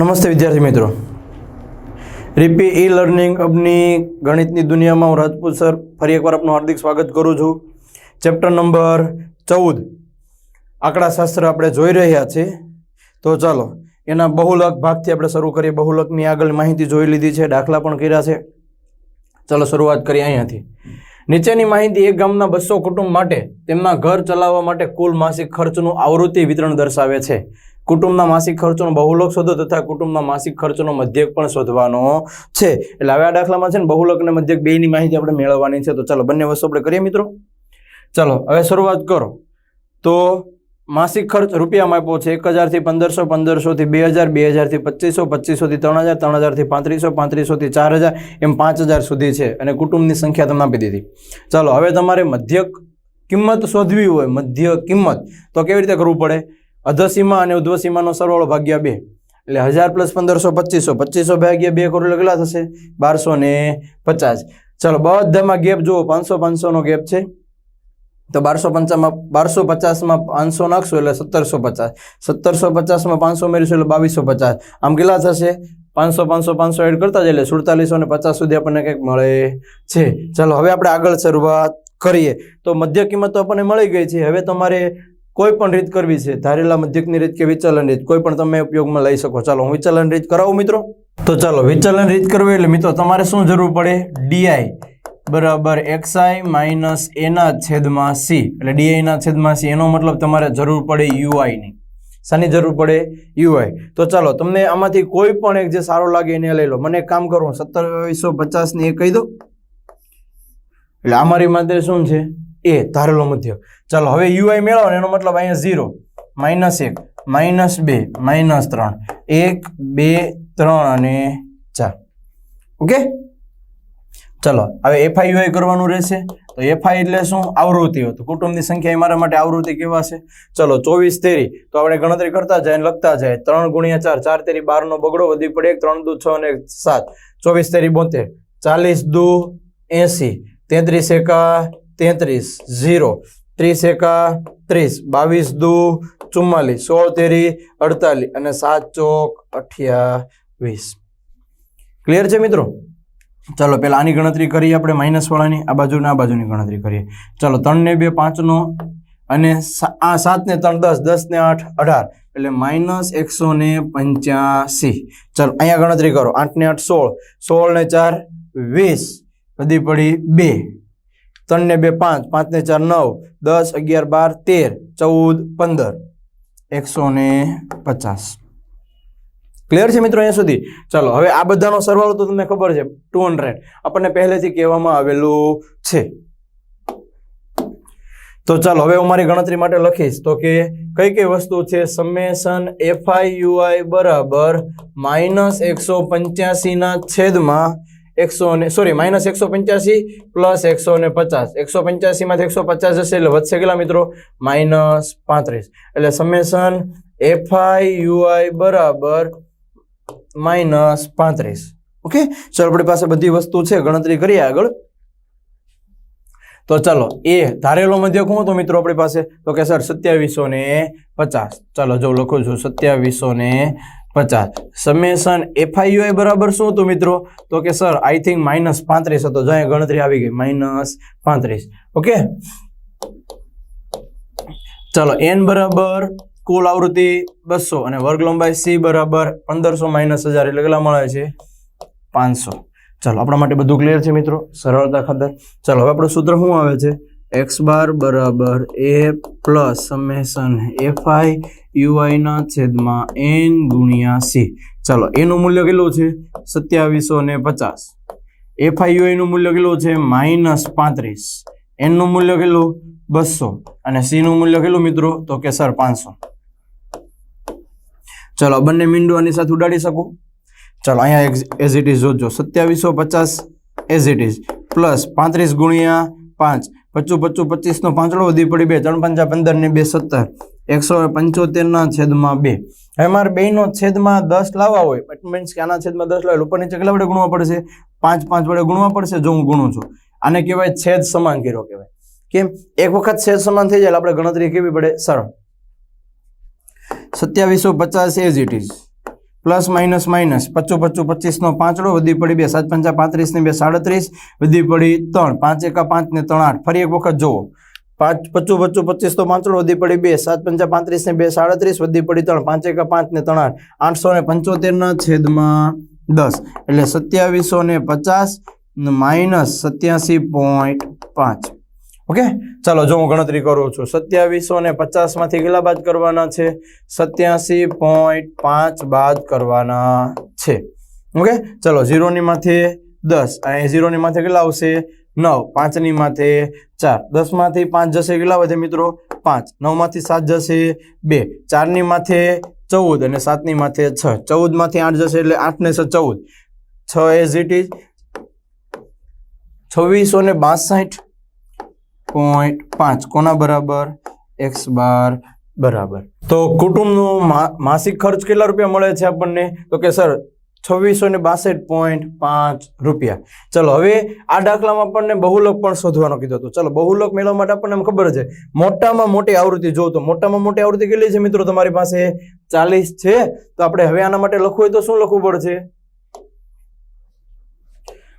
નમસ્તે વિદ્યાર્થી મિત્રો. રીપી ઈ લર્નિંગ અબની ગણિતની દુનિયામાં હું રાજપૂત સર ફરી એકવાર આપનું હાર્દિક સ્વાગત કરું છું. ચેપ્ટર નંબર ચૌદ. આંકડાશાસ્ત્ર આપણે જોઈ રહ્યા છીએ. તો ચાલો, એના બહુલક ભાગથી આપણે શરૂ કરીએ. બહુલકની આગળ માહિતી જોઈ લીધી છે, દાખલા પણ કર્યા છે. ચાલો શરૂઆત કરીએ અહીંયાથી. નીચેની માહિતી એક ગામના બસો કુટુંબ માટે તેમના ઘર ચલાવવા માટે કુલ માસિક ખર્ચનું આવૃત્તિ વિતરણ દર્શાવે છે. કુટુંબના માસિક ખર્ચોનો બહુલક શોધો તથા કુટુંબના માસિક ખર્ચનો મધ્યક પણ શોધવાનો છે. એટલે હવે આ દાખલામાં છે ને બહુલક અને મધ્યક બેની માહિતી આપણે મેળવવાની છે. તો ચાલો બંને વસ્તુ આપણે કરીએ મિત્રો. ચાલો, હવે શરૂઆત કરો. તો માસિક ખર્ચ રૂપિયામાં આપ્યો છે એક હજારથી પંદરસો પંદરસોથી બે હજાર, બે હજારથી પચીસો પચીસોથી ત્રણ હજાર, ત્રણ હજારથી પાંત્રીસો પાંત્રીસોથી ચાર હજાર, એમ પાંચ હજાર સુધી છે. અને કુટુંબની સંખ્યા તમને આપી દીધી. ચાલો, હવે તમારે મધ્યક કિંમત શોધવી હોય મધ્ય કિંમત, તો કેવી રીતે કરવું પડે? અધસીમા અને ઉધ્વસીમાનો સરવાળો ભાગ્યા બે. એટલે હજાર પ્લસ પંદરસો પચીસો. પચીસો ભાગ્યા બે કરોડ કેટલા થશે? બારસો ને પચાસ. ચાલો, બધામાં ગેપ જુઓ. પાંચસો પાંચસોનો ગેપ છે. તો બારસો પંચામાં, બારસો પચાસમાં પાંચસો નાખશો એટલે સત્તરસો પચાસ. સત્તરસો પચાસમાં પાંચસો મેળવીશું એટલે બાવીસો પચાસ. આમ કેટલા થશે? પાંચસો પાંચસો પાંચસો એડ કરતા જ એટલે સુડતાલીસો ને પચાસ સુધી આપણને કંઈક મળે છે. ચાલો, હવે આપણે આગળ શરૂઆત કરીએ. તો મધ્ય કિંમત તો આપણને મળી ગઈ છે. હવે તમારે કોઈ પણ રીત કરવી છે ધારેલા મધ્યકની રીત કે વિચલન રીત, કોઈ પણ તમે ઉપયોગમાં લઈ શકો. ચાલો, હું વિચલન રીત કરાવું મિત્રો? તો ચાલો, વિચલન રીત કરવી એટલે મિત્રો તમારે શું જરૂર પડે? ડીઆઈ બરાબર એક્સઆઈ માઇનસ એના છેદમાં સી એટલે ડીઆઈના છેદમાં સી એનો મતલબ તમારે જરૂર પડે યુઆઈની શાની જરૂર પડે યુઆઈ તો ચાલો, તમને આમાંથી કોઈ પણ એક જે સારો લાગે એને લઈ લો. મને કામ કરું સત્તરવીસો પચાસની એ કહી દો એટલે અમારી માટે શું છે? એ ધારેલો મધ્ય ચાલો, હવે યુઆઈ મેળવો એનો મતલબ અહીંયા ઝીરો માઇનસ એક માઇનસ બે માઇનસ ત્રણ. એક, બે, ત્રણ અને ચાર. ઓકે? ચલો, હવે એફઆઈ યુઆઈ કરવાનું રહેશે. તો એફઆઈ એટલે શું? આવૃત્તિ હતું. કુટુંબની સંખ્યા એ મારા માટે આવૃત્તિ કેવા છે? ચલો, ચોવીસ તેરી. તો આપણે ગણતરી કરતા જાય લખતા જાય. ત્રણ ગુણ્યા ચાર ચાર તેરી બારનો બગડો વધી પડે ત્રણ દુ છ અને સાત. ચોવીસ તેરી બોતેર. ચાલીસ દુ એંસી. તેત્રીસ એકા તેત્રીસ, ઝીરો, ત્રીસ એકા ત્રીસ, બાવીસ દુ, ચુમ્માલીસ, સોળ તેરી, અડતાલીસ અને સાત ચોક અઠ્યાવીસ. ક્લિયર છે મિત્રો? ચાલો, પહેલા આની ગણતરી કરીએ આપણે માઇનસવાળાની આ બાજુ આ બાજુની ગણતરી કરીએ. ચાલો, ત્રણને બે પાંચનો અને આ સાતને ત્રણ દસ, દસને આઠ, અઢાર, એટલે માઇનસ એકસો ને પંચ્યાસી. ચાલો, અહીંયા ગણતરી કરો. આઠને આઠ સોળ સોળ ને ચાર, વીસ. વધી પડી બે. ત્રણ ને બે પાંચ પાંચ ને ચાર નવ, દસ, અગિયાર, બાર, તેર, ચૌદ, પંદર. એકસો ને પચાસ. ક્લિયર છે મિત્રો અહીંયા સુધી? ચાલો, હવે આ બધાનો સરવાળો તો તમને ખબર છે, ટુ હંડ્રેડ. આપણને પહેલેથી કહેવામાં આવેલું છે. તો ચાલો, હવે હું મારી ગણતરી માટે લખીશ. તો કે કઈ કઈ વસ્તુ છે? સમેશન એફઆઈયુઆઈ બરાબર માઇનસ એકસો પંચ્યાસીના છેદમાં એકસો ને સોરી માઇનસ એકસો પંચ્યાસી પ્લસ એકસો ને પચાસ. એકસો પંચ્યાસીમાંથી એકસો પચાસ જશે એટલે વધશે કેટલા મિત્રો? માઇનસ પાંત્રીસ. એટલે summation F I U I બરાબર માઇનસ પાંત્રીસ. ઓકે ચાલો, આપણી પાસે બધી વસ્તુ છે. ગણતરી કરીએ આગળ. તો ચાલો, એ ધારેલો મધ્યક હું તો મિત્રો આપણી પાસે? તો કે સર સત્યાવીસો ને પચાસ. ચાલો, જો લખું છું, સત્યાવીસો ને પચાસ. સમેશન એફઆઈયુઆઈ બરાબર શું હતું મિત્રો? તો કે સર આઈ થિંક માઇનસ પાંત્રીસ હતો. જો ગણતરી આવી ગઈ માઇનસ પાંત્રીસ. ઓકે ચલો એન બરાબર કુલ આવૃત્તિ બસો અને વર્ગ લંબાઈ સી બરાબર પંદરસો માઇનસ હજાર એટલે કેટલા મળે છે? પાંચસો. ચાલો, આપણા માટે બધું ક્લિયર છે મિત્રો? સરળતા ખાતર. ચાલો, હવે આપણું સૂત્ર શું આવે છે? એક્સ બાર બરાબર A plus summation F I યુઆઈના છેદમાં એન ગુણ્યા સી. ચાલો, એનું મૂલ્ય કેટલું છે? સત્યાવીસો ને પચાસ. એફઆઈ યુઆઈનું મૂલ્ય કેટલું છે? માઇનસ પાંત્રીસ. એનનું મૂલ્ય કેટલું? બસો. અને સીનું મૂલ્ય કેટલું મિત્રો? તો કે સર, પાંચસો. ચાલો બંને મીંડું આની સાથે ઉડાડી શકું? ચાલો, અહીંયા એઝ ઇટ ઇઝ જોજો. સત્યાવીસો પચાસ એઝ ઇટ ઇઝ પ્લસ પાંત્રીસ ગુણ્યા પાંચ, પચું પચું પચીસનો પાંચડો વધી પડી બે, ત્રણ પંચા પંદર ને બે સત્તર, એકસો પંચોતેરના છેદમાં બે. હવે મારે બેનો છેદમાં દસ લાવવા હોય બટ મીન્સ કે આના છેદમાં દસ લાવે ઉપર નીચે કેટલા વડે ગુણવા પડશે? પાંચ પાંચ વડે ગુણવા પડશે જો હું ગુણું છું. આને કહેવાય છેદ સમાન કર્યો કહેવાય. કેમ? એક વખત છેદ સમાન થઈ જાય આપણે ગણતરી કેવી પડે. સરળ સત્યાવીસો પચાસ as it is plus minus minus. પચું પચું પચીસનો પાંચડો, વધી પડી બે સાત પંચા પાંત્રીસની બે સાડત્રીસ, વધી પડી ત્રણ. પાંચ એકા પાંચ ને ત્રણ આઠ. ફરી એક વખત જુઓ. પાંચ, પચું પચું પચીસ તો પાંચડો, વધી પડી બે સાત પંચા પાંત્રીસને બે સાડત્રીસ, વધી પડી ત્રણ. પાંચ એકા પાંચ ત્રણ આઠ. આઠસો ને પંચોતેરના છેદમાં દસ. એટલે સત્યાવીસો ને પચાસ માઇનસ સત્યાસી પોઈન્ટ પાંચ. ઓકે? ચાલો, જો હું ગણતરી કરું છું. સત્યાવીસો ને પચાસમાંથી કેટલા બાદ કરવાના છે? સત્યાસી પોઈન્ટ પાંચ બાદ કરવાના છે. ઓકે? ચલો, ઝીરોની માથે દસ. અને ઝીરોની માથે કેટલા આવશે? નવ. પાંચની માથે ચાર. દસમાંથી પાંચ જશે કેટલા વધે મિત્રો? પાંચ. નવમાંથી સાત જશે બે. ચારની માથે ચૌદ અને સાતની માથે છ. ચૌદમાંથી આઠ જશે એટલે આઠને છ ચૌદ. છ એઝ ઇટ ઇઝ છવ્વીસો ને બાસઠ. પોઈન્ટ પાંચ, કોના બરાબર? એક્સ બાર બરાબર. તો કુટુંબનો માસિક ખર્ચ કેટલા રૂપિયા મળે છે આપણને? તો કે સર, છવ્વીસો ને બાસઠ પોઈન્ટ પાંચ રૂપિયા. ચલો, હવે આ દાખલામાં આપણને બહુલક પણ શોધવાનો કીધો હતો. ચલો, બહુલક મેળવવા માટે આપણને ખબર છે, મોટામાં મોટી આવૃત્તિ જો તો મોટામાં મોટી આવૃત્તિ કેટલી છે મિત્રો તમારી પાસે? ચાલીસ છે. તો આપણે હવે આના માટે લખવું હોય તો શું લખવું પડશે?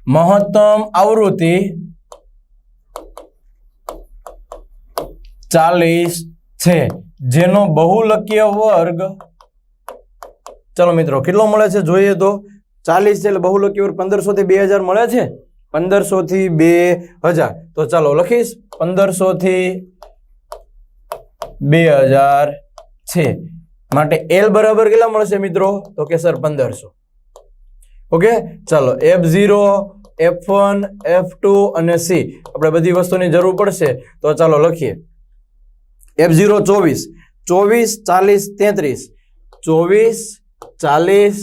મહત્તમ આવૃત્તિ ચાલીસ છે. જેનો બહુલકીય વર્ગ, ચલો મિત્રો, કેટલો મળે છે? જોઈએ તો. ચાલીસ છે એટલે બહુલકીય વર્ગ પંદરસો થી બે હજાર મળે છે? પંદરસો થી બે હજાર. તો ચાલો લખીશ. પંદરસો થી બે હજાર છે. માટે એલ બરાબર કેટલા મળશે મિત્રો? તો કે સર પંદરસો. ઓકે? ચાલો F zero F one F two અને સી આપણે બધી વસ્તુની જરૂર પડશે. તો ચાલો લખીએ. એફ ઝીરો ચોવીસ ચોવીસ, ચાલીસ, તેત્રીસ. ચોવીસ, ચાલીસ,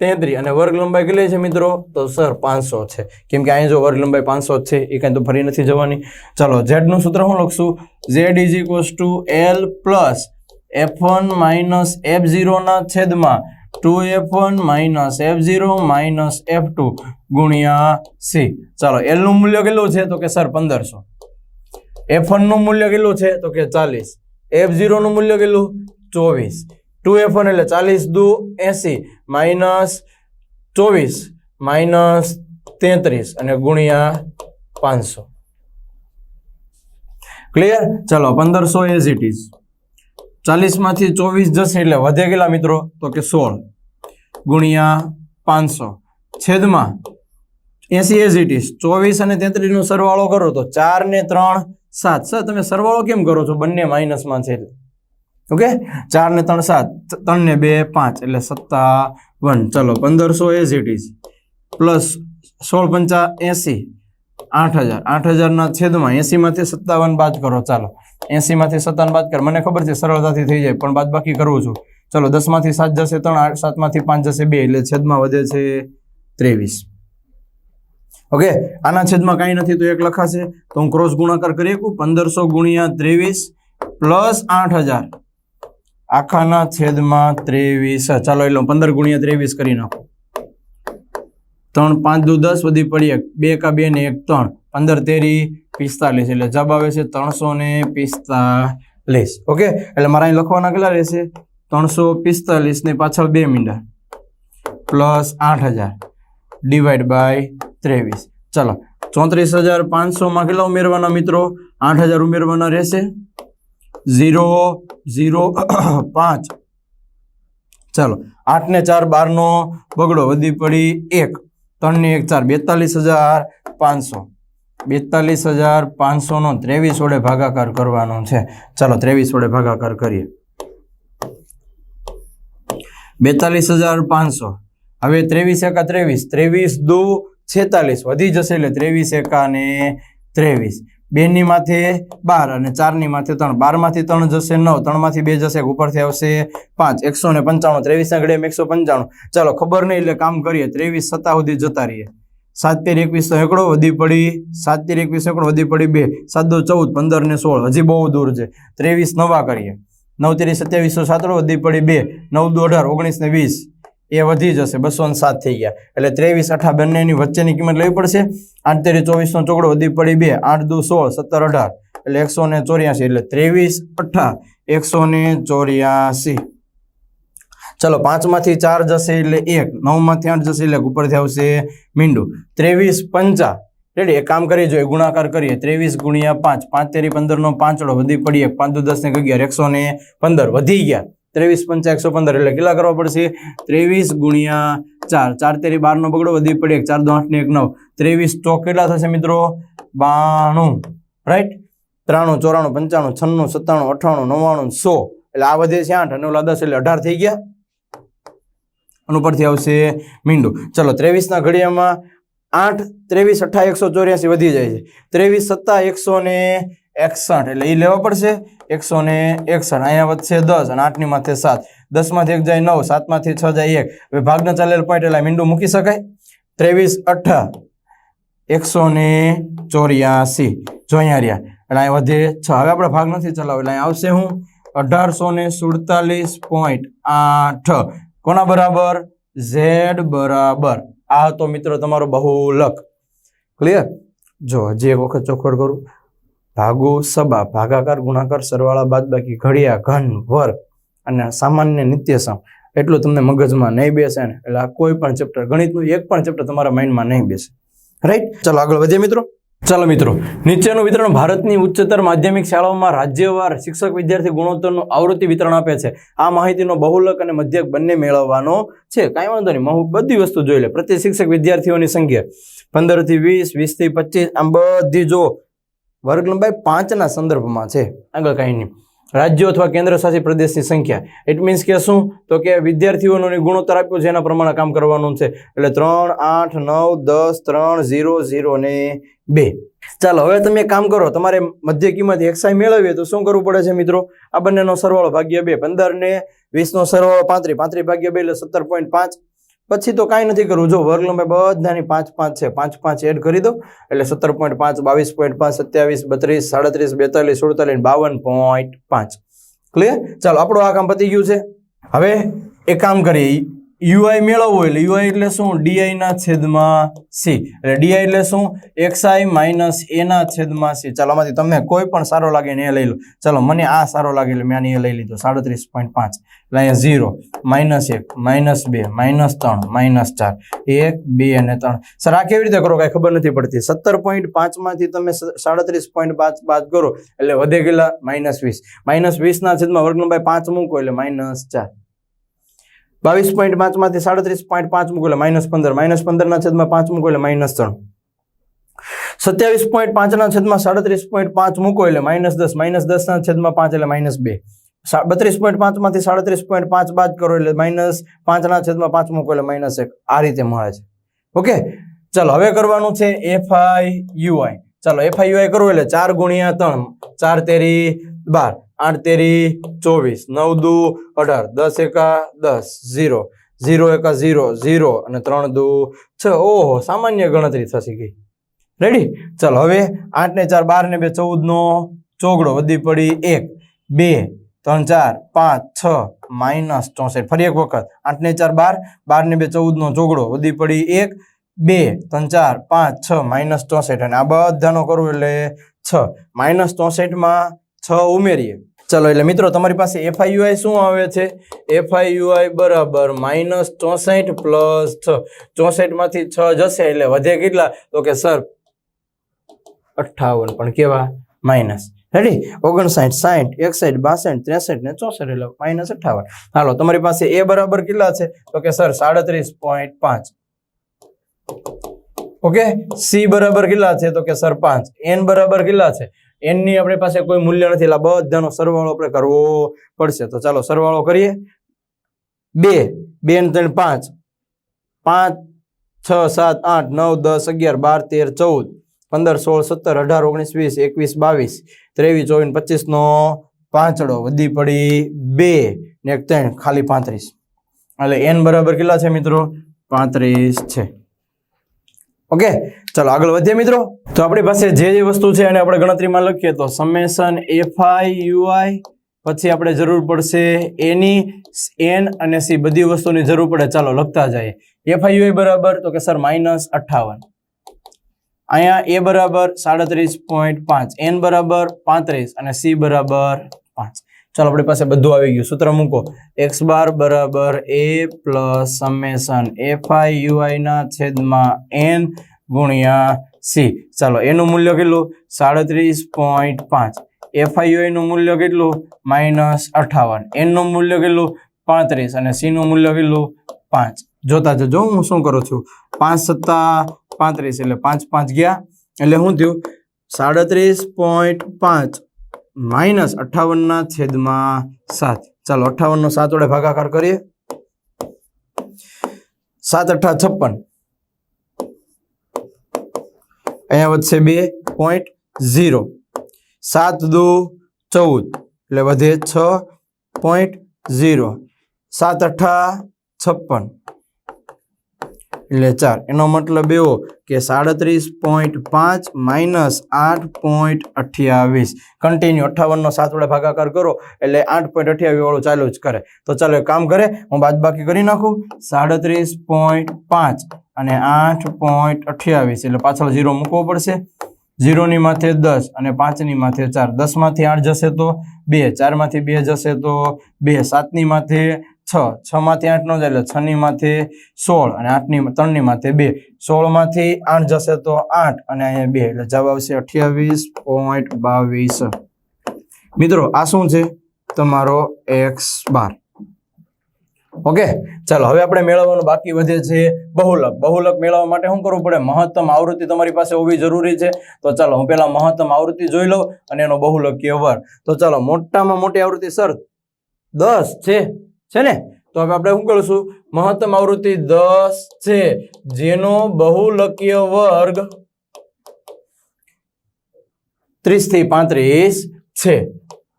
તેત્રીસ. અને વર્ગ લંબાઈ કેટલી છે મિત્રો? તો સર, પાંચસો છે. કેમ કે અહીં જો વર્ગ લંબાઈ પાંચસો છે, એ કાંઈ તો ફરી નથી જવાની. ચાલો ઝેડનું સૂત્ર હું લખશું? Z is equals to L plus F one minus F ઝીરોના છેદમાં two F one minus F zero minus F two ગુણ્યા સી ચાલો એલનું મૂલ્ય કેટલું છે? તો કે સર, પંદરસો. એફ વનનું મૂલ્ય કેટલું છે? તો કે ચાલીસ. એફ ઝીરોનું મૂલ્ય કેટલું? ચોવીસ. ટુ એફ વન એટલે ચાલીસ, દુ એસી. માઇનસ ચોવીસ માઇનસ તેત્રીસ અને ગુણ્યા પાંચસો. ક્લિયર ચલો, પંદરસો એઝ ઇટ ઇઝ ચાલીસમાંથી ચોવીસ જશે એટલે વધે કેટલા મિત્રો? તો કે સોળ. ગુણ્યા પાંચસો. છેદમાં એસી એઝ ઇટ ઇઝ ચોવીસ અને તેત્રીસનો સરવાળો કરો તો ચાર ને ત્રણ સાત. સર તમે સરવાળો કેમ કરો છો? બંને માઇનસમાં છે એટલે. ઓકે? ચાર ને ત્રણ સાત. ત્રણ ને બે, પાંચ. એટલે સત્તાવન ચલો, પંદરસો એઝ ઇટ ઇઝ પ્લસ સોળ પંચા એસી. આઠ હજાર. આઠ હજારના છેદમાં એસીમાંથી સત્તાવન બાદ કરો. ચાલો. એસીમાંથી સત્તાવન બાદ કર. મને ખબર છે, સરળતાથી થઈ જાય, પણ બાદ બાકી કરવું છું. ચલો, દસમાંથી સાત જશે ત્રણ, આઠ, સાતમાંથી પાંચ જશે બે, એટલે છેદમાં વધે છે ત્રેવીસ. ઓકે? આના છેદમાં કાંઈ નથી તો એક લખાશે. તો હું ક્રોસ ગુણાકાર કરી શકું? પંદરસો ગુણ્યા ત્રેવીસ પ્લસ આઠ હજાર. આખાના છેદમાં ત્રેવીસ. ચાલો એટલે પંદર ગુણ્યા ત્રેવીસ કરી નાખું. ત્રણ, પાંચ, દુ, દસ બધી પડી એક બે કા બે ને એક, ત્રણ. પંદર તેરી પિસ્તાલીસ. એટલે જવાબ આવે છે ત્રણસો ને પિસ્તાલીસ. ઓકે? એટલે મારા અહીં લખવાના કેટલા રહેશે? ત્રણસો પિસ્તાલીસ ને પાછળ બે મીંડા. પ્લસ આઠ હજાર. ડિવાઈડ બાય ત્રેવીસ. ચાલો, ચોત્રીસ હજાર પાંચસોમાં કેટલા ઉમેરવાના મિત્રો? આઠ હજાર ઉમેરવાના રહેશે. ઝીરો ઝીરો, પાંચ. ચાલો આઠ ને ચાર, બારનો બગડો, વધી પડી એક. ત્રણની એક, ચાર. બેતાલીસ હજાર પાંચસો. બેતાલીસ હજાર પાંચસોનો ત્રેવીસ વડે ભાગાકાર કરવાનો છે. ચાલો, ત્રેવીસ વડે ભાગાકાર કરીએ. બેતાલીસ હજાર પાંચસો. હવે ત્રેવીસ એકા ત્રેવીસ. ત્રેવીસ દુ છેતાલીસ, વધી જશે એટલે ત્રેવીસ એકા ને ત્રેવીસ. બેની માથે બાર અને ચારની માથે ત્રણ. બારમાંથી ત્રણ જશે નવ, ત્રણમાંથી બે જશે, ઉપરથી આવશે પાંચ. એકસો ને પંચાણું ત્રેવીસના ઘડે એકસો પંચાણું. ચાલો, ખબર નહીં એટલે કામ કરીએ. ત્રેવીસ સત્તા સુધી જતા રહીએ. સાત તેર એકવીસ એકડો વધી પડી, સાત તેર એકવીસ એકડો વધી પડી બે. સાત દો ચૌદ, પંદર ને સોળ. હજી બહુ દૂર છે. ત્રેવીસ નવા કરીએ. નવ તેરી સત્યાવીસો સાતડો વધી પડી બે. નવ દો અઢાર, ઓગણીસ ને વીસ. એ વધી જશે, બસો ને સાત થઈ ગયા. એટલે ત્રેવીસ અઠા બંનેની વચ્ચેની કિંમત લેવી પડશે. આઠ તેરી ચોવીસનો ચોકડો વધી પડી બે, આઠ દુ સોળ સત્તર અઢાર. એટલે એકસો ને ચોર્યાસી, એટલે ત્રેવીસ અઠા, એકસો ને ચોર્યાસી. ચલો, પાંચમાંથી ચાર જશે એટલે એક, નવમાંથી આઠ જશે એટલે ઉપરથી આવશે મીંડું. ત્રેવીસ પંચા. રેડી, એક કામ કરી જોઈએ ગુણાકાર કરીએ. ત્રેવીસ ગુણ્યા પાંચ પાંચ તેરી પંદરનો પાંચડો વધી પડી એક, પાંચ દુ દસ ને અગિયાર, એકસો ને પંદર, વધી ગયા. ત્રેવીસ પંચા એકસો પંદર એટલે કેટલા કરવા પડશે? ત્રેવીસ ગુણ્યા ચાર. ચાર તેરી બારનો બગડો વધી પડે એક. ચાર દો આઠ ને એક નવ. ત્રેવીસ ચોક કેટલા થશે મિત્રો? બાણું. રાઈટ ત્રાણું, ચોરાણું, પંચાણું, છન્નું, સત્તાણું અઠાણું નવ્વાણું, સો. એટલે આ વધે છે આઠ અને ઓલા દસ એટલે અઢાર થઈ ગયા. અને ઉપરથી આવશે મીંડું. ચલો, ત્રેવીસના ઘડિયામાં આઠ, ત્રેવીસ, અઠ્ઠા, એકસો ચોર્યાસી વધી જાય છે. ત્રેવીસ, સત્તા, એકસો ને એકસઠ એટલે એ લેવા પડશે. એકસો ને એકસઠ, અહીંયા વધશે દસ અને આઠની માથે સાત. દસમાંથી એક જાય નવ, સાતમાંથી છ જાય એક. હવે ભાગના ચાલેલ પોઈન્ટ એટલે મીંડું મૂકી શકાય. ત્રેવીસ અઠા એકસો ને ચોર્યાસી. જો અહીંયા રહ્યા. એટલે અહીંયા વધે છ. હવે આપણે ભાગ નથી ચલાવ એટલે અહીંયા આવશે હું. અઢારસો ને સુડતાલીસ પોઈન્ટ આઠ. કોના બરાબર? ઝેડ બરાબર. આ હતો મિત્રો તમારો બહુલક. ક્લિયર જો એક વખત ચોખવટ કરું. ભાગુ સબા ભાગાકાર, ગુણાકાર, સરવાળા, બાદબાકી, ઘડિયા, ઘન વર્ગ અને સામાન્ય નિત્યસમ એટલું તમને મગજમાં નહીં બેસે ને એટલે આ કોઈ પણ ચેપ્ટર ગણિતનું એક પણ ચેપ્ટર તમારા માઇન્ડમાં નહીં બેસે. રાઈટ ચાલો આગળ વધીએ મિત્રો. ચાલો મિત્રો, નીચેનું વિતરણ ભારતની ઉચ્ચતર માધ્યમિક શાળાઓમાં રાજ્યવાર શિક્ષક વિદ્યાર્થી ગુણોત્તરનું આવૃત્તિ વિતરણ આપે છે. આ માહિતીનો બહુલક અને મધ્યક બંને મેળવવાનો છે. કાંઈ વાંધો નહીં, મહુ, બધી વસ્તુ જોઈ લે. પ્રતિ શિક્ષક વિદ્યાર્થીઓની સંખ્યા પંદરથી વીસ, વીસથી પચીસ, આમ બધી જો વર્ગ લંબાઈ પાંચના સંદર્ભમાં છે. આગળ કાંઈ નહીં. રાજ્યો અથવા કેન્દ્ર શાસિત પ્રદેશની સંખ્યા. ઇટ મીન્સ કે શું? તો કે વિદ્યાર્થીઓનું ગુણોત્તર આપ્યું છે એના પ્રમાણે કામ કરવાનું છે. એટલે ત્રણ, આઠ, નવ, દસ, ત્રણ, ઝીરો ઝીરો ને બે. ચાલો, હવે તમે એક કામ કરો. તમારે મધ્ય કિંમત એક્સઆઈ મેળવીએ તો શું કરવું પડે છે મિત્રો? આ બંનેનો સરવાળો ભાગ્ય બે. પંદર ને વીસનો સરવાળો પાંત્રીસ પાંત્રીસ ભાગ્ય બે એટલે સત્તર પોઈન્ટ પાંચ. પછી તો કાંઈ નથી કરવું. જો વર્ગ લંબાઈ બધાની પાંચ પાંચ છે, પાંચ પાંચ એડ કરી દો એટલે સત્તર પોઈન્ટ પાંચ, બાવીસ પોઈન્ટ પાંચ, સત્યાવીસ, બત્રીસ, સાડત્રીસ, બેતાલીસ, સુડતાલીસ, બાવન પોઈન્ટ પાંચ. ક્લિયર ચાલો, આપણું આ કામ પતી ગયું છે. હવે એક કામ કરીએ. યુઆઈ મેળવવું એટલે યુઆઈ એટલે શું? ડીઆઈ ના છેદમાં સી એટલે ડીઆઈ એટલે શું? એક્સઆઈ માઇનસ એના છેદમાં સી ચાલો, આમાંથી તમને કોઈ પણ સારો લાગે ને એ લઈ લો. ચાલો, મને આ સારો લાગે એટલે મેં આની એ લઈ લીધો. સાડત્રીસ પોઈન્ટ પાંચ. એટલે અહીંયા ઝીરો માઇનસ એક માઇનસ બે માઇનસ ત્રણ માઇનસ ચાર. એક, બે અને ત્રણ. સર, આ કેવી રીતે કરો? કાંઈ ખબર નથી પડતી. સત્તર પોઈન્ટ પાંચમાંથી તમે સાડત્રીસ પોઈન્ટ પાંચ બાદ કરો એટલે વધે ગયેલા માઇનસ વીસ. માઇનસ વીસના છેદમાં વર્ગ નંબર પાંચ મૂકો એટલે માઇનસ ચાર. બાવીસ પોઈન્ટ પાંચમાંથી સાડત્રીસ પોઈન્ટ પાંચ મૂકો એટલે માઇનસ પંદર. માઇનસ પંદરના છેદમાં પાંચ મૂકો એટલે માઇનસ ત્રણ. સત્યાવીસ પોઈન્ટ પાંચના છેદમાં સાડત્રીસ પોઈન્ટ પાંચ મૂકો એટલે માઇનસ દસ. માઇનસ દસના છેદમાં પાંચ એટલે માઇનસ બે. બત્રીસ પોઈન્ટ પાંચમાંથી સાડત્રીસ પોઈન્ટ પાંચ બાદ કરો એટલે માઇનસ પાંચના છેદમાં પાંચ મૂકો એટલે માઇનસ એક. આ રીતે મળે છે. ઓકે? ચાલો, હવે કરવાનું છે એફ આઈ યુઆઈ ચાલો એફ આઈ યુઆઈ કરવું એટલે ચાર ગુણ્યા ત્રણ. ચાર તેરી બાર. આઠ તેરી ચોવીસ. નવ દુ, અઢાર. દસ એકા, દસ. ઝીરો. ઝીરો એકા, ઝીરો. ઝીરો અને ત્રણ દુ, છ. ઓહો, સામાન્ય ગણતરી થશે ગઈ. રેડી ચાલો, હવે આઠ ને ચાર બાર ને બે ચૌદ નો ચોગડો. વધી પડી એક, બે, ત્રણ, ચાર, પાંચ, છ માઇનસ ચોસઠ. ફરી એક વખત. આઠ ને ચાર, બાર બાર ને બે ચૌદ નો ચોગડો. વધી પડી એક, બે, ત્રણ, ચાર, પાંચ, છ માઇનસ ચોસઠ. અને આ બધાનો કરવું એટલે છ. માઇનસ ચોસઠમાં છ ઉમેરીએ. ચલો, એટલે મિત્રો, તમારી પાસે એફઆઈયુઆઈ શું આવે છે? એફઆઈયુઆઈ બરાબર માઇનસ ચોસઠ પ્લસ છ. ચોસઠમાંથી છ જશે, એટલે વધે કેટલા? તો કે, સર, અઠ્ઠાવન. પણ કેવા? માઇનસ રેડી ઓગણસાઠ, સાઠ, એકસાઠ, બાસઠ, ત્રેસઠ ને ચોસઠ, એટલે માઇનસ અઠ્ઠાવન. હાલો, તમારી પાસે એ બરાબર કેટલા છે? તો કે, સર, સાડત્રીસ પોઈન્ટ પાંચ. ઓકે? સી બરાબર કેટલા છે? તો કે, સર, પાંચ. એન બરાબર કેટલા છે? એનની આપણી પાસે કોઈ મૂલ્ય નથી, એટલે બધાનો સરવાળો આપણે કરવો પડશે. તો ચાલો સરવાળો કરીએ. બે બે ને ત્રણ, પાંચ. પાંચ, છ, સાત, આઠ, નવ, દસ, અગિયાર, બાર, તેર, ચૌદ, પંદર, સોળ, સત્તર, અઢાર, ઓગણીસ, વીસ, એકવીસ, બાવીસ, ત્રેવીસ, ચોવીસ પચીસનો પાંચડો. વધી પડી બે ને એક ત્રણ, ખાલી પાંત્રીસ. એટલે એન બરાબર કેટલા છે મિત્રો? પાંત્રીસ છે. ઓકે? ચાલો, આગળ વધીએ મિત્રો. તો આપણી પાસે જે જે વસ્તુ છે એને આપણે ગણતરીમાં લખીએ તો સમેશન એફઆઈ, યુઆઈ, પછી આપણે જરૂર પડશે એની, એન અને સી. બધી વસ્તુની જરૂર પડે, ચાલો, લખતા જઈએ. એફઆઈ, યુઆઈ બરાબર, તો કે સર, માઇનસ અઠ્ઠાવન. અહીંયા એ બરાબર સાડત્રીસ પોઈન્ટ પાંચ, એન બરાબર પાંત્રીસ અને સી બરાબર પાંચ. ચાલો આપણી પાસે બધું આવી ગયું. સૂત્ર મૂકો. એક્સ બાર બરાબર A plus summation F I યુઆઈના છેદમાં એન ગુણ્યા સી ચાલો એનું મૂલ્ય કેટલું? સાડત્રીસ પોઈન્ટ પાંચ. એફઆઈયુઆઈનું મૂલ્ય કેટલું? માઇનસ અઠાવન. એનનું મૂલ્ય કેટલું? પાંત્રીસ. અને સીનું મૂલ્ય કેટલું? પાંચ. જોતા જજો, હું શું કરું છું? પાંચ સત્તા પાંત્રીસ, એટલે પાંચ પાંચ ગયા. એટલે શું થયું? સાડત્રીસ પોઈન્ટ પાંચ. માઇનસ અઠાવનના છેદમાં સાત. ચાલો, અઠાવનનો સાત વડે ભાગાકાર કરીએ. સાત અઠા છપ્પન. અહીંયા વધશે બે પોઈન્ટ ઝીરો. સાત દો ચૌદ, એટલે વધે છ પોઈન્ટ ઝીરો. સાત અઠા છપ્પન. એટલે ચાર. એનો મતલબ એવો કે સાડત્રીસ પોઈન્ટ પાંચ માઇનસ આઠ પોઈન્ટ અઠ્યાવીસ. કન્ટિન્યુ અઠ્ઠાવનનો સાત વડે ભાગાકાર કરો એટલે આઠ પોઈન્ટ અઠ્યાવીસ વાળું ચાલુ જ કરે. તો ચાલો એક કામ કરે. હું બાદબાકી કરી નાખું. સાડત્રીસ પોઈન્ટ પાંચ અને આઠ પોઈન્ટ અઠ્યાવીસ. એટલે પાછળ ઝીરો મૂકવો પડશે. ઝીરોની માથે દસ અને પાંચની માથે ચાર. દસમાંથી આઠ જશે તો બે. ચારમાંથી બે જશે તો બે. સાતની માથે છ છમાંથી આઠ નો જાય એટલે છની માથે સોળ અને આઠની, ત્રણની માથે બે. સોળમાંથી આઠ જશે તો આઠ અને અહીંયા બે, એટલે જવાબ આવશે અઠ્યાવીસ પોઈન્ટ બાવીસ. મિત્રો, આ શું છે? તમારો એક્સ બાર. ઓકે? ચાલો, હવે આપણે મેળવવાનું બાકી વધે છે બહુલક. બહુલક મેળવવા માટે શું કરવું પડે? મહત્તમ આવૃત્તિ તમારી પાસે હોવી જરૂરી છે. તો ચાલો, હું પહેલા મહત્તમ આવૃત્તિ જોઈ લઉં અને એનો બહુલકીય વર તો ચાલો, મોટામાં મોટી આવૃત્તિ સર દસ છે. છે ને? તો હવે આપણે શું કરીશું? મહત્તમ આવૃત્તિ દસ છે, જેનો બહુલકીય વર્ગ ત્રીસથી પાંત્રીસ છે.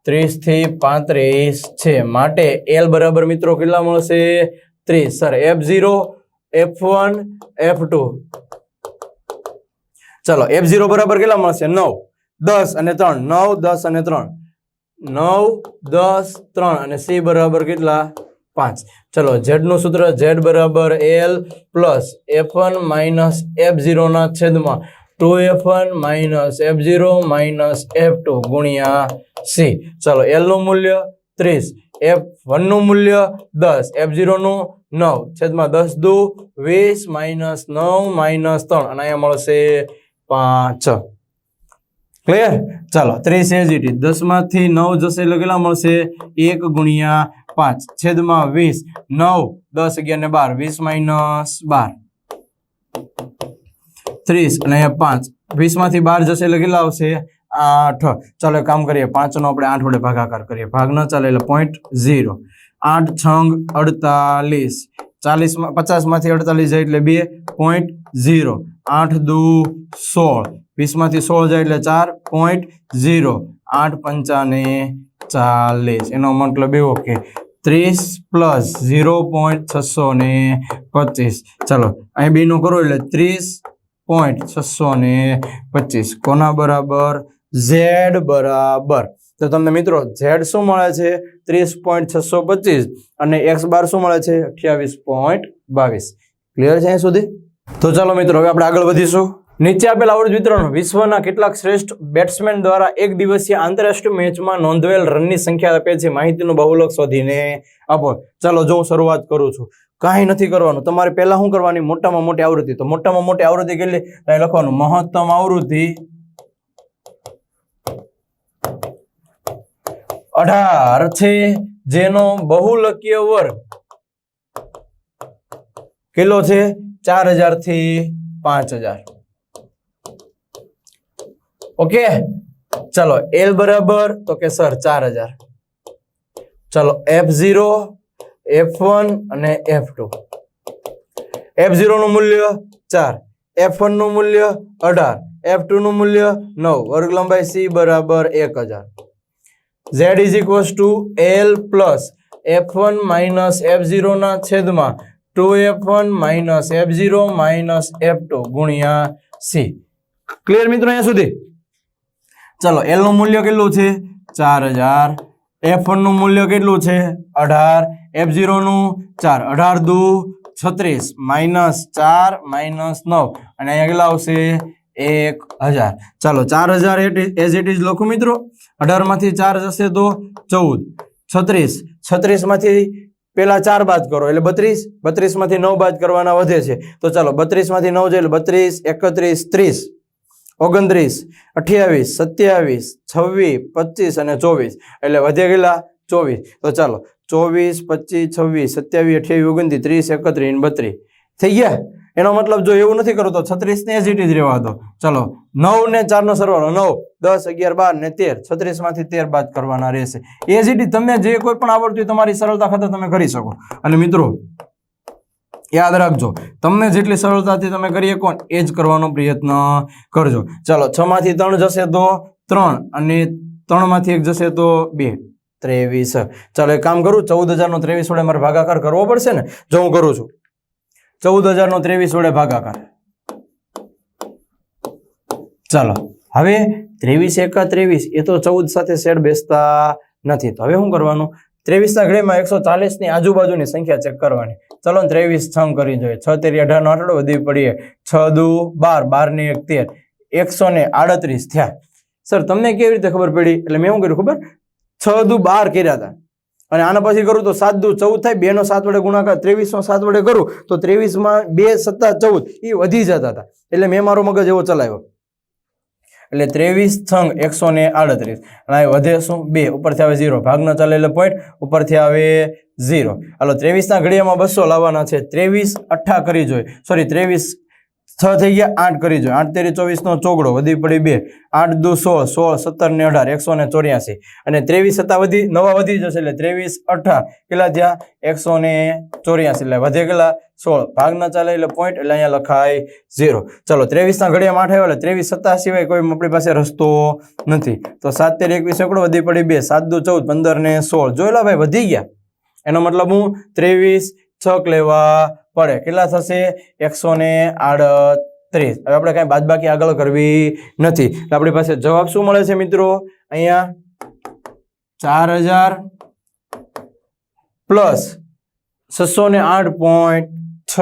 ત્રીસથી પાંત્રીસ છે. માટે એલ બરાબર મિત્રો કેટલા મળશે? ત્રીસ. Sir F zero F one F two ચલો એફ ઝીરો બરાબર કેટલા મળશે? નવ. દસ અને ત્રણ. નવ, દસ અને ત્રણ. નવ, દસ, ત્રણ અને સી બરાબર કેટલા? પાંચ. ચલો, ઝેડનું સૂત્ર ઝેડ બરાબર L plus F one minus F ઝીરોના છેદમાં two F one minus F zero minus F two ગુણ્યા સી. ચલો, એલનું મૂલ્ય ત્રીસ, એફ વનનું મૂલ્ય દસ, એફ ઝીરોનું નવ, છેદમાં દસ દુ, વીસ માઇનસ નવ માઇનસ ત્રણ. અને અહીંયા મળશે પાંચ. ક્લિયર? ચાલો, ત્રીસ એજીટી દસમાંથી નવ જશે એટલે કેટલા મળશે? એક ગુણ્યા પાંચ, છેદમાં વીસ, નવ, દસ અગિયાર ને બાર, વીસ માઇનસ બાર. ત્રીસ અને અહીંયા પાંચ વીસમાંથી બાર જશે એટલે આવશે? આઠ. ચાલો કામ કરીએ પાંચ નો આપણે આઠ વડે ભાગાકાર કરીએ. ભાગ ન ચાલે એટલે પોઈન્ટ ઝીરો આઠ છંગ અડતાલીસ. ચાલીસ પચાસમાંથી અડતાલીસ જાય એટલે બે પોઈન્ટ ઝીરો આઠ દુ સોળ. વીસમાંથી સોળ જાય એટલે ચાર પોઈન્ટ ઝીરો આઠ પંચાને ચાલીસ. એનો મતલબ એવો કે ત્રીસ પ્લસ ઝીરો પોઈન્ટ છસો ને પચીસ. ચાલો, અહીં બેનું કરો એટલે ત્રીસ પોઈન્ટ છસો ને પચીસ. કોના બરાબર? ઝેડ બરાબર. તો તમને મિત્રો ઝેડ શું મળે છે? ત્રીસ પોઈન્ટ છસો પચીસ. અને એક્સ બાર શું મળે છે? અઠ્યાવીસ પોઈન્ટ બાવીસ. ક્લિયર છે અહીં સુધી? તો ચાલો મિત્રો, હવે આપણે આગળ વધીશું. નીચે આપેલ આવડત વિતરણ, વિશ્વના કેટલાક શ્રેષ્ઠ બેટ્સમેન દ્વારા એક દિવસીય આંતરરાષ્ટ્રીય મેચમાં નોંધવેલ રનની સંખ્યા આપે છે. માહિતીનું બહુલક શોધીને આપો. ચાલો, જો હું શરૂઆત કરું છું. કાંઈ નથી કરવાનું. તમારે પહેલાં શું કરવાની? મોટામાં મોટી આવૃત્તિ. તો મોટામાં મોટી આવૃત્તિ કેટલી? કાંઈ લખવાનું. મહત્તમ આવૃત્તિ અઢાર છે. જેનો બહુલકીય વર્ગ કેટલો છે? ચાર હજારથી પાંચ હજાર. ઓકે? ચલો એલ બરાબર, તો કે સર, ચાર હજાર. ચલો એફ ઝીરો એફ વન અને એફ ટુ એફ ઝીરો નું મૂલ્ય ચાર એફ વનનું મૂલ્ય અઢાર એફ ટુ નું મૂલ્ય નવ. વર્ગ લંબાઈ સી બરાબર એક હજાર. Z is equals to L plus F one minus F zero ના છેદમાં two F one minus F zero minus F ગુણ્યા સી. ક્લિયર મિત્રો અહીંયા સુધી? ચલો એલનું મૂલ્ય કેટલું છે? ચાર હજાર. એફ વનનું મૂલ્ય કેટલું છે? અઢાર. એફ ઝીરો નું ચાર. અઢાર દુ છત્રીસ. માઇનસ ચાર, માઇનસ નવ. અને અહીંયા કેટલા આવશે? એક હજાર. ચાલો, ચાર હજાર એઝ ઇટ ઇઝ લખું મિત્રો. અઢારમાંથી ચાર જશે તો ચૌદ. છત્રીસ. છત્રીસમાંથી પેલા ચાર બાદ કરો, એટલે બત્રીસ. બત્રીસમાંથી નવ બાદ કરવાના વધે છે. તો ચાલો, બત્રીસમાંથી નવ જાય બત્રીસ, એકત્રીસ, ત્રીસ. ઓગણત્રીસ, અઠ્યાવીસ, સત્યાવીસ, છવ્વીસ, પચીસ અને ચોવીસ. એટલે વધે ગયેલા ચોવીસ. તો ચાલો, ચોવીસ, પચીસ, છવ્વીસ, સત્યાવીસ, અઠ્યાવીસ, ઓગણત્રીસ, ત્રીસ, એકત્રીસ બત્રીસ. થઈ ગયા? એનો મતલબ જો એવું નથી કરતો, તો છત્રીસ ને એજ જ રહેવા દો. ચલો, નવ ને ચાર નો સરવાળો, નવ, દસ, અગિયાર, બાર ને તેર. છત્રીસમાંથી તેર બાદ કરવાના રહેશે. એજીટી તમને જે કોઈ પણ આવડતું હોય તમારી સરળતા ખાતે તમે કરી શકો. અને મિત્રો, યાદ રાખજો, તમને જેટલી સરળતાથી તમે કરી શકો એ જ કરવાનો પ્રયત્ન કરજો. ચાલો, છ માંથી ત્રણ જશે તો ત્રણ અને ત્રણમાંથી એક જશે તો બે. ત્રેવીસ. ચાલો, એક કામ કરું, ચૌદ હજારનો ત્રેવીસ વડે મારે ભાગાકાર કરવો પડશે ને? જો હું કરું છું. ચૌદ હજારનો ત્રેવીસ વડે ભાગાકાર. ચાલો, હવે ત્રેવીસ એકા ત્રેવીસ, એ તો ચૌદ સાથે શેડ બેસતા નથી. તો હવે શું કરવાનું? ત્રેવીસના ઘડીમાં એકસો ચાલીસની આજુબાજુની સંખ્યા ચેક કરવાની. ચલો ત્રેવીસ છમ કરી જોઈએ. છ તેરી અઢારનો આટલો વધી પડીએ. છ દુ બાર બાર ને એક તેર. એકસો ને આડત્રીસ થયા. સર, તમને કેવી રીતે ખબર પડી? એટલે મેં શું કર્યું ખબર? છ દુ બાર કર્યા હતા. અને આના પછી કરું તો સાત દુ ચૌદ થાય બે નો સાત વડે ગુણાકાર ત્રેવીસ નો સાત વડે કરું, તો ત્રેવીસમાં બે સત્તા ચૌદ એ વધી જતા હતા. એટલે મેં મારો મગજ એવો ચલાવ્યો. એટલે ત્રેવીસ છંગ એકસો ને આડત્રીસ. અને આ વધે શું? બે. ઉપરથી આવે ઝીરો. ભાગનો ચાલે એટલે પોઈન્ટ ઉપરથી આવે ઝીરો. હાલો, ત્રેવીસના ઘડિયામાં બસો લાવવાના છે. ત્રેવીસ અઠ્ઠા કરી જોઈએ સોરી ત્રેવીસ છ થઈ ગયા, આઠ કરી જોઈએ આઠ તેરી ચોવીસનો ચોગડો, વધી પડી બે. આઠ દુ સોળ સોળ સત્તર ને અઢાર, એકસો ને ચોર્યાસી. અને ત્રેવીસ સત્તા વધી, નવા વધી જશે એટલે ત્રેવીસ અઠાર કેટલા થયા? એકસો ને ચોર્યાસી. એટલે વધે કેટલા? સોળ. ભાગના ચાલે એટલે પોઈન્ટ એટલે અહીંયા લખાય ઝીરો ચલો, ત્રેવીસના ઘડિયામાં આઠ આવ્યો એટલે ત્રેવીસ સત્તા સિવાય કોઈ આપણી પાસે રસ્તો નથી. તો સાત તેર એકવીસ એકડો, વધી પડી બે. સાત દુ ચૌદ, પંદર ને સોળ. જોયેલા ભાઈ, વધી ગયા. એનો મતલબ હું ત્રેવીસ છક લેવા પડે. કેટલા થશે? એકસો ને આડત્રીસ. હવે આપણે કાંઈ બાદબાકી આગળ કરવી નથી. એટલે આપણી પાસે જવાબ શું મળે છે મિત્રો? અહીંયા ચાર હજાર પ્લસ છસો ને આઠ પોઈન્ટ છ.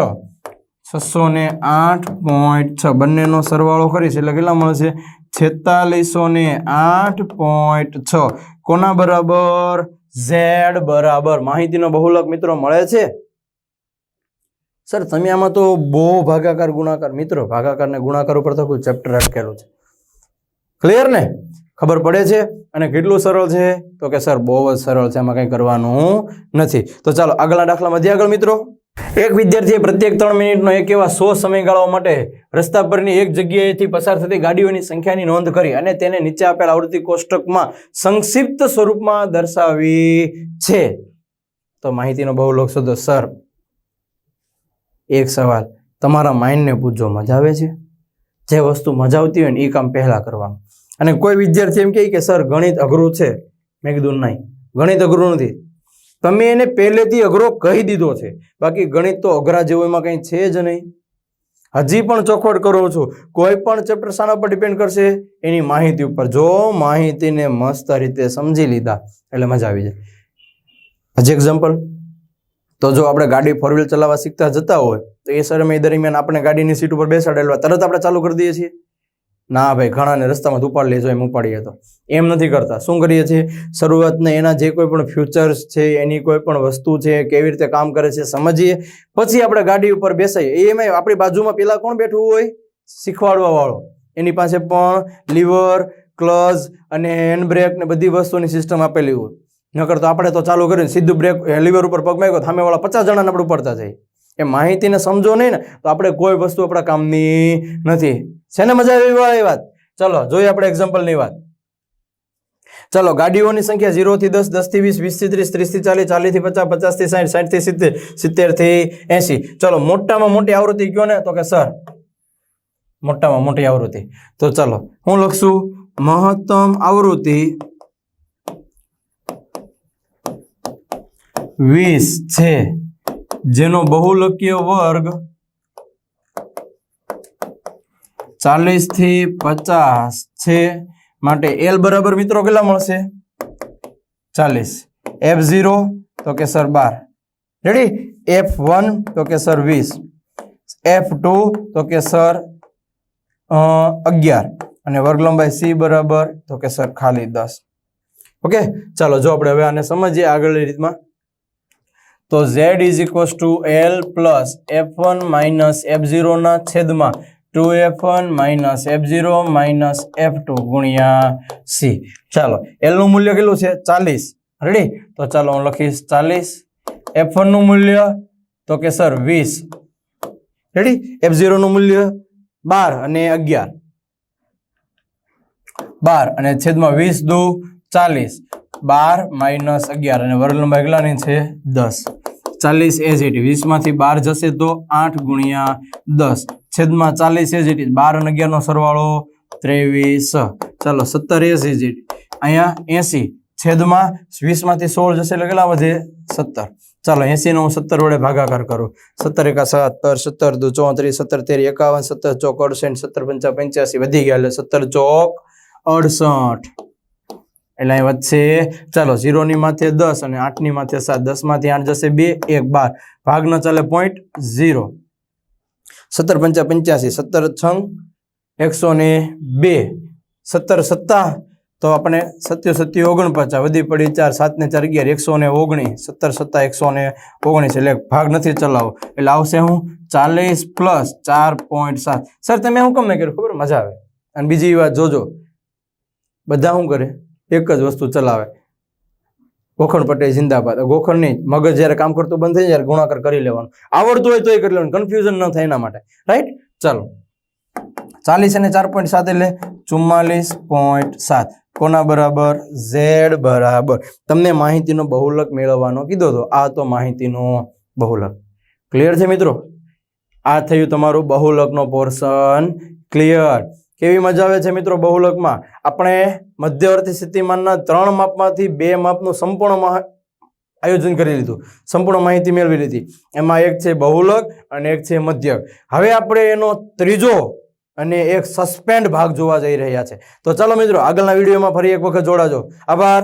છસો ને આઠ પોઈન્ટ છ. બંનેનો સરવાળો કરીશ એટલે કેટલા મળશે? છેતાલીસો ને આઠ પોઈન્ટ છ. કોના બરાબર? ઝેડ બરાબર. માહિતીનો બહુલક મિત્રો મળે છે? સર, તમે આમાં તો બહુ ભાગાકાર, ગુણાકાર, મિત્રો, ભાગાકાર ને ગુણાકાર ઉપર તો કોઈ ચેપ્ટર અટકેલું છે. ક્લિયર ને? ખબર પડે છે? અને કેટલું સરળ છે? તો કે સર, બહુ જ સરળ છે એમાં કંઈ કરવાનું નથી. તો ચાલો, આગળના દાખલામાં આગળ, મિત્રો. એક વિદ્યાર્થીએ પ્રત્યેક ત્રણ મિનિટનો એક એવા સો સમયગાળાઓ માટે રસ્તા પરની એક જગ્યાએથી પસાર થતી ગાડીઓની સંખ્યાની નોંધ કરી અને તેને નીચે આપેલ આવૃત્તિ કોષ્ટકમાં સંક્ષિપ્ત સ્વરૂપમાં દર્શાવી છે. તો માહિતીનો બહુ લોક સર એક સવાલ, તમારા માઇન્ડને પૂછજો મજા આવે છે? જે વસ્તુ મજા આવતી હોય ને એ કામ પહેલાં કરવાનું. અને કોઈ વિદ્યાર્થી એમ કહે કે, સર, ગણિત અઘરું છે. મેં કીધું, નહીં, ગણિત અઘરું નથી. તમે એને પહેલેથી અઘરો કહી દીધો છે. બાકી ગણિત તો અઘરા જેવું એમાં કંઈ છે જ નહીં. હજી પણ ચોખવટ કરું છું. કોઈ પણ ચેપ્ટર શાના પર ડિપેન્ડ કરશે. એની માહિતી ઉપર. જો માહિતીને મસ્ત રીતે સમજી લીધા, એટલે મજા આવી જાય. હજી એક્ઝામ્પલ તો જો આપણે ગાડી ફોર વ્હીલ ચલાવવા શીખતા જતા હોય, તો એ સમય દરમિયાન આપણે ગાડીની સીટ ઉપર બેસાડેલા તરત આપણે ચાલુ કરી દઈએ છીએ. ના ભાઈ, ઘણાને રસ્તામાં ઉપાડ લેજો એમ ઉપાડીએ તો. એમ નથી કરતા. શું કરીએ છીએ? શરૂઆતને એના જે કોઈ પણ ફ્યુચર્સ છે, એની કોઈ પણ વસ્તુ છે, કેવી રીતે કામ કરે છે, સમજીએ. પછી આપણે ગાડી ઉપર બેસાઈએ. એમાં આપણી બાજુમાં પેલા કોણ બેઠવું હોય? શીખવાડવા વાળો. એની પાસે પણ લીવર, ક્લચ અને હેન્ડ બ્રેક ને બધી વસ્તુની સિસ્ટમ આપેલી હોય. નકર તો આપણે તો ચાલુ કરીને સીધું બ્રેક લીવર ઉપર પગ માગ્યો, સામેવાળા પચાસ જણાને આપણે ઉપડતા જઈએ એ માહિતીને સમજો નહીં ને, તો આપણે કોઈ વસ્તુ આપણા કામની નથી. શેને મજા આવી વાળી વાત? ચલો, જોઈએ આપણે એક્ઝામ્પલની વાત. ચલો, ગાડીઓની સંખ્યા ઝીરોથી દસ દસથી વીસ વીસથી ત્રીસ ત્રીસથી ચાલીસ ચાલીસથી પચાસ પચાસથી સાઠ સાઠથી સિત્તેર સિત્તેરથી એંસી ચલો, મોટામાં મોટી આવૃત્તિ કયો ને? તો કે સર, મોટામાં મોટી આવૃત્તિ. તો ચલો, હું લખશું, મહત્તમ આવૃત્તિ વીસ છે. જેનો બહુલકીય વર્ગ ચાલીસથી પચાસ છે. માટે એલ બરાબર મિત્રો કેટલા મળશે? ચાલીસ. એફ ઝીરો તો કે સર બાર. રેડી એફ વન તો કે સર વીસ. એફ ટુ તો કે સર અગિયાર. અને વર્ગ લંબાઈ સી બરાબર તો કે સર ખાલી દસ. ઓકે ચાલો, જો આપણે હવે આને સમજીએ આગળની રીતમાં. તો z is equals to L plus F one minus F ઝીરોના છેદમાં two F one minus F zero minus F two ગુણ્યા સી ચાલો એલનું મૂલ્ય કેટલું છે? ચાલીસ. રેડી તો ચાલો હું લખીશ ચાલીસ. એફ વનનું મૂલ્ય, તો કે સર વીસ. રેડી એફ ઝીરોનું મૂલ્ય બાર અને અગિયાર. બાર અને છેદમાં વીસ દુ ચાલીસ. બાર માઇનસ અગિયાર. અને વર્ગ લંબાઈ કેટલાની છે? દસ. ચાલીસ એજ એટી વીસમાંથી બાર જશે તો આઠ ગુણ્યા દસ. છેદમાં ચાલીસ એજ એટી બાર અને અગિયારનો સરવાળો ત્રેવીસ. ચાલો, સત્તર એઝ એટી અહીંયા એસી. છેદમાં વીસમાંથી સોળ જશે એટલે કેટલા વધે? સત્તર. ચાલો એસી નો હું સત્તર વડે ભાગાકાર કરું. સત્તર એકા સત્તર સત્તર દુ ચોત્રીસ, સત્તર તેર એકાવન, સત્તર ચોક અડસઠ, સત્તર પંચા પંચ્યાસી વધી ગયા એટલે સત્તર ચોક અડસઠ. એટલે અહીં વધશે, ચાલો, ઝીરોની માથે દસ અને આઠની માથે સાત. દસમાંથી આઠ જશે બે, એક, બાર. ભાગ ન ચાલે પોઈન્ટ ઝીરો સત્તર પંચા પંચ્યાસી, સત્તર છંગ, એકસો ને બે. સત્તર સત્તા, તો આપણે સત્યો સત્યો ઓગણપચાસ, વધી પડી ચાર સાતને ચાર અગિયાર, એકસો ને ઓગણીસ. સત્તર સત્તા, એકસો ને ઓગણીસ, એટલે ભાગ નથી ચલાવો. એટલે આવશે હું ચાલીસ પ્લસ ચાર પોઈન્ટ સાત. સર તમે શું કમ નહીં કર્યું? ખબર? મજા આવે. અને બીજી વાત જોજો. બધા શું કરે? એક જ વસ્તુ ચલાવે. ગોખણ પટેલ જિંદાબાદ. ગોખણ નહીં મગજ જ્યારે કામ કરતું બંધ થઈ જાય ગુણાકાર કરી લેવાનું. આવડતું હોય તો એ કરી લેવાનું. કન્ફ્યુઝન ન થાય એના માટે. રાઈટ ચાલો. ચાલીસ અને ચાર પોઈન્ટ સાત એટલે ચુમ્માલીસ પોઈન્ટ સાત. કોના બરાબર? ઝેડ બરાબર. તમને માહિતીનો બહુલક મેળવવાનો કીધો હતો આ તો માહિતીનો બહુલક. ક્લિયર છે મિત્રો? આ થયું તમારું બહુલકનો પોર્શન ક્લિયર કેવી મજા આવે છે મિત્રો બહુલકમાં? આપણે મધ્યવર્તી સ્થિતિમાનના ત્રણ માપમાંથી બે માપનું સંપૂર્ણ આયોજન કરી લીધું. સંપૂર્ણ માહિતી મેળવી લીધી. એમાં એક છે બહુલક અને એક છે મધ્યક. હવે આપણે એનો ત્રીજો અને એક સસ્પેન્ડ ભાગ જોવા જઈ રહ્યા છે. તો ચાલો મિત્રો, આગળના વિડીયોમાં ફરી એક વખત જોડાજો. આભાર.